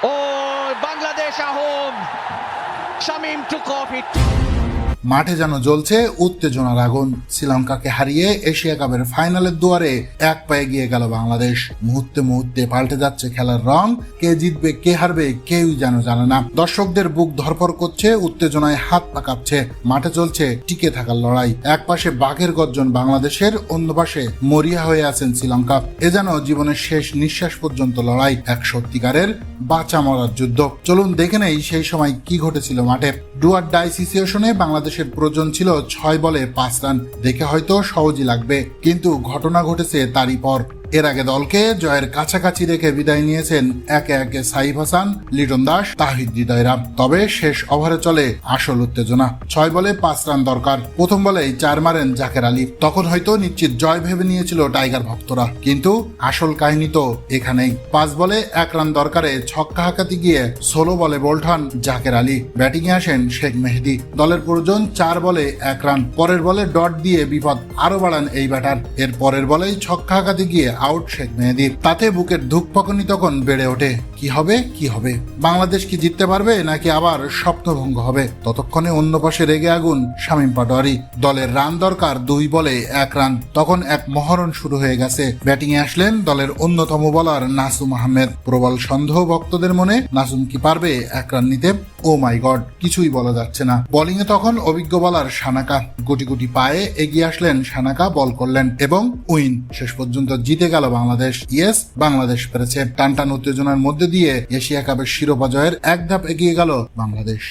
Oh, Bangladesh are home. Shamim took off it. মাঠে যেন জ্বলছে উত্তেজনার আগুন। শ্রীলঙ্কাকে হারিয়ে এশিয়া কাপের ফাইনালের দুয়ারে এক পায়ে গিয়ে গেল বাংলাদেশ। মুহূর্তে মুহূর্তে পাল্টে যাচ্ছে খেলার রং। কে জিতবে, কে হারবে, কেউই যেন জানে না। দর্শকদের বুক ধরফর করছে, উত্তেজনায় হাত পা কাঁপছে। মাঠে চলছে টিকে থাকার লড়াই। এক পাশে বাঘের গর্জন বাংলাদেশের, অন্য পাশে মরিয়া হয়ে আছেন শ্রীলঙ্কা। এ যেন জীবনের শেষ নিঃশ্বাস পর্যন্ত লড়াই। এক সত্যিকারের বাঁচা মরার যুদ্ধ। চলুন দেখে নেই সেই সময় কি ঘটেছিল মাঠে। ডুয়ার ডাই সিচুয়েশনে বাংলাদেশের প্রয়োজন ছিল ছয় বলে পাঁচ রান, দেখে হয়তো সহজই লাগবে। কিন্তু ঘটনা ঘটেছে তারই পর। এর আগে দলকে জয়ের কাছাকাছি রেখে বিদায় নিয়েছেন একে একে সাইফ হাসান, লিটন দাস, তাহিদ হৃদয়রা তবে শেষ ওভারে চলে আসল উত্তেজনা। ছয় বলে পাঁচ রান দরকার। প্রথম বলেই চার মারেন জাকের আলী। তখন হয়তো নিশ্চিত জয় ভেবে নিয়েছিল টাইগার ভক্তরা। কিন্তু আসল কাহিনী তো এখানেই। পাঁচ বলে এক রান দরকারে ছক্কা হাঁকাতে গিয়ে ষোলো বলে বোল্টান জাকের আলী। ব্যাটিং এ আসেন শেখ মেহেদি। দলের প্রয়োজন চার বলে এক রান। পরের বলে ডট দিয়ে বিপদ আরও বাড়ান এই ব্যাটার। এর পরের বলেই ছক্কা হাঁকাতে গিয়ে আউট শেখ মেহেদির তাতে বুকের ধুকপকনি তখন বেড়ে ওঠে। কি হবে? কি হবে? বাংলাদেশ কি জিততে পারবে, নাকি আবার স্বপ্নভঙ্গ হবে? ততক্ষণে অন্য পাশে রেগে আগুন শামীম পাটোয়ারি। দলের রান দরকার দুই বলে এক রান। তখন এক মহরণ শুরু হয়ে গেছে। ব্যাটিং এ আসলেন দলের অন্যতম বলার নাসুম আহমেদ। প্রবল সন্দেহ ভক্তদের মনে, নাসুম কি পারবে এক রান নিতে? ও মাই গড, কিছুই বলা যাচ্ছে না। বোলিং এ তখন অভিজ্ঞ বলার সানাকা। গুটি গুটি পায়ে এগিয়ে আসলেন সানাকা, বল করলেন এবং উইন। শেষ পর্যন্ত জিতে গেল বাংলাদেশ। ইয়েস, বাংলাদেশ পেরেছে। টানটান উত্তেজনার মধ্যে দিয়ে এশিয়া কাপের শিরোপা জয়ের এক ধাপ এগিয়ে গেল বাংলাদেশ।